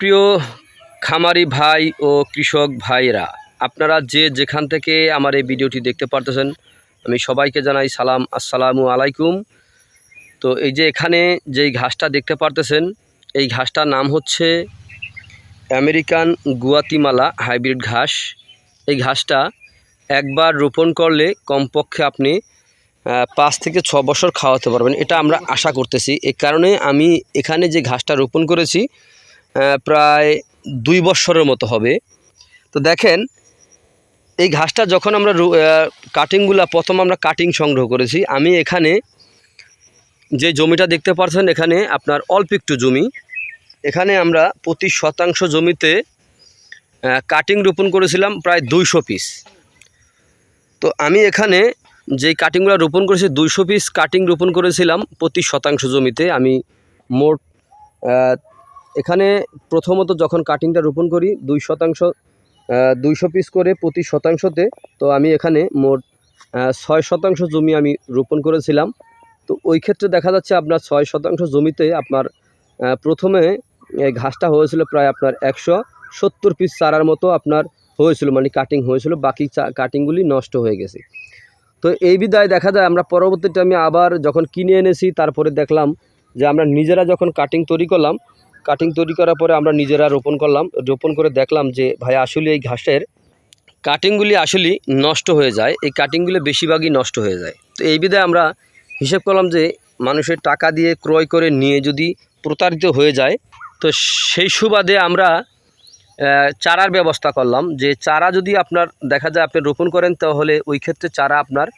প্রিয় খামারি ভাই ও কৃষক ভাইরা আপনারা যে যেখান থেকে আমার এই ভিডিওটি দেখতে পারতেছেন, আমি সবাইকে জানাই সালাম, আসসালামু আলাইকুম। তো এই যে এখানে যেই ঘাসটা দেখতে পারতেছেন, এই ঘাসটার নাম হচ্ছে আমেরিকান গুয়াতিমালা হাইব্রিড ঘাস। এই ঘাসটা একবার রোপণ করলে কমপক্ষে আপনি পাঁচ থেকে ছ বছর খাওয়াতে পারবেন। এটা আমরা আশা করতেছি। এই কারণে আমি এখানে যে ঘাসটা রোপণ করেছি প্রায় দুই বছরের মতো হবে। তো দেখেন, এই ঘাসটা যখন আমরা কাটিংগুলা প্রথম আমরা কাটিং সংগ্রহ করেছি, আমি এখানে যে জমিটা দেখতে পাচ্ছেন এখানে আপনার অল্প একটু জমি। এখানে আমরা প্রতি শতাংশ জমিতে কাটিং রোপণ করেছিলাম প্রায় দুইশো পিস তো আমি এখানে যে কাটিংগুলো রোপণ করেছি, দুইশো পিস কাটিং রোপণ করেছিলাম প্রতি শতাংশ জমিতে। আমি মোট এখানে প্রথমত যখন কাটিংটা রোপণ করি, দুই শতাংশ দুইশো পিস করে প্রতি শতাংশতে, তো আমি এখানে মোট ছয় শতাংশ জমি আমি রোপণ করেছিলাম। তো ওই ক্ষেত্রে দেখা যাচ্ছে আপনার ছয় শতাংশ জমিতে আপনার প্রথমে ঘাসটা হয়েছিল প্রায় আপনার একশো সত্তর পিস চারার মতো আপনার হয়েছিল মানে কাটিং হয়েছিল, বাকি কাটিংগুলি নষ্ট হয়ে গেছে। তো এই বিদায় দেখা যায়, আমরা পরবর্তীতে আমি আবার যখন কিনে এনেছি, তারপরে দেখলাম যে আমরা নিজেরা যখন কাটিং তৈরি করলাম কাটিং তৈরি করার পরে আমরা নিজেরা রোপণ করলাম। রোপণ করে দেখলাম যে, ভাই, আসলে এই ঘাসের কাটিংগুলি আসলে নষ্ট হয়ে যায়। এই কাটিংগুলি বেশিরভাগই নষ্ট হয়ে যায়। তো এই বিধায় আমরা হিসেব করলাম যে, মানুষের টাকা দিয়ে ক্রয় করে নিয়ে যদি প্রতারিত হয়ে যায়, তো সেই সুবাদে আমরা চারার ব্যবস্থা করলাম। যে চারা যদি আপনার, দেখা যায় আপনি রোপণ করেন, তাহলে ওই ক্ষেত্রে চারা আপনার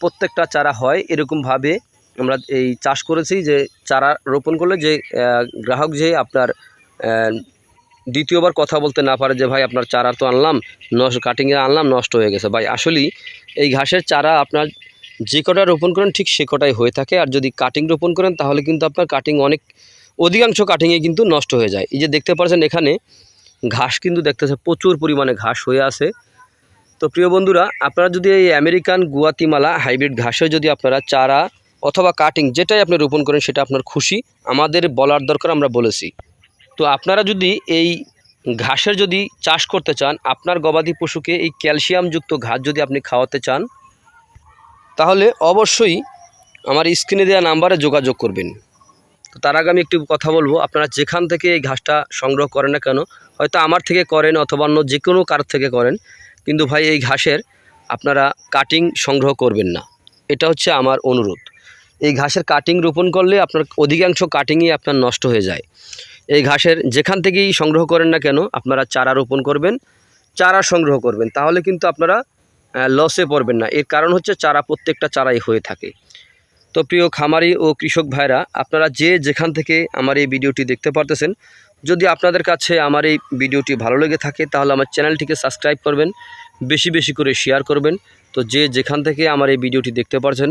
প্রত্যেকটা চারা হয়। এরকমভাবে আমরা এই চাষ করেছি যে চারা রোপণ করলে যে গ্রাহক যে আপনার দ্বিতীয়বার কথা বলতে না পারে যে, ভাই, আপনার চারা তো আনলাম, নষ্ট কাটিংয়ে আনলাম, নষ্ট হয়ে গেছে। ভাই, আসলেই এই ঘাসের চারা আপনার যে কটা রোপণ করেন, ঠিক সে কটাই হয়ে থাকে। আর যদি কাটিং রোপণ করেন, তাহলে কিন্তু আপনার কাটিং অনেক, অধিকাংশ কাটিংয়ে কিন্তু নষ্ট হয়ে যায়। এই যে দেখতে পাচ্ছেন এখানে, ঘাস কিন্তু দেখতেছে প্রচুর পরিমাণে ঘাস হয়ে আছে। তো প্রিয় বন্ধুরা, আপনারা যদি এই আমেরিকান গুয়াতিমালা হাইব্রিড ঘাসে যদি আপনারা চারা অথবা কাটিং যেটাই আপনি রোপণ করেন সেটা আপনার খুশি, আমাদের বলার দরকার আমরা বলেছি। তো আপনারা যদি এই ঘাসের যদি চাষ করতে চান, আপনার গবাদি পশুকে এই ক্যালসিয়ামযুক্ত ঘাস যদি আপনি খাওয়াতে চান, তাহলে অবশ্যই আমার স্ক্রিনে দেওয়া নাম্বারে যোগাযোগ করবেন। তো তার আগে আমি একটু কথা বলব, আপনারা যেখান থেকে এই ঘাসটা সংগ্রহ করেন না কেন, হয়তো আমার থেকে করেন অথবা অন্য যে কোনো কার থেকে করেন, কিন্তু ভাই এই ঘাসের আপনারা কাটিং সংগ্রহ করবেন না। এটা হচ্ছে আমার অনুরোধ। এই ঘাসের কাটিং রোপণ করলে আপনার অধিকাংশ কাটিংই আপনার নষ্ট হয়ে যায়। এই ঘাসের যেখান থেকেই সংগ্রহ করেন না কেন, আপনারা চারা রোপণ করবেন, চারা সংগ্রহ করবেন। তাহলে কিন্তু আপনারা লসে পড়বেন না। এর কারণ হচ্ছে চারা, প্রত্যেকটা চারাই হয়ে থাকে। তো প্রিয় খামারি ও কৃষক ভাইরা, আপনারা যে যেখান থেকে আমার এই ভিডিওটি দেখতে পারতেছেন, যদি আপনাদের কাছে আমার এই ভিডিওটি ভালো লেগে থাকে, তাহলে আমার চ্যানেলটিকে সাবস্ক্রাইব করবেন, বেশি বেশি করে শেয়ার করবেন। তো যে যেখান থেকে আমার এই ভিডিওটি দেখতে পারছেন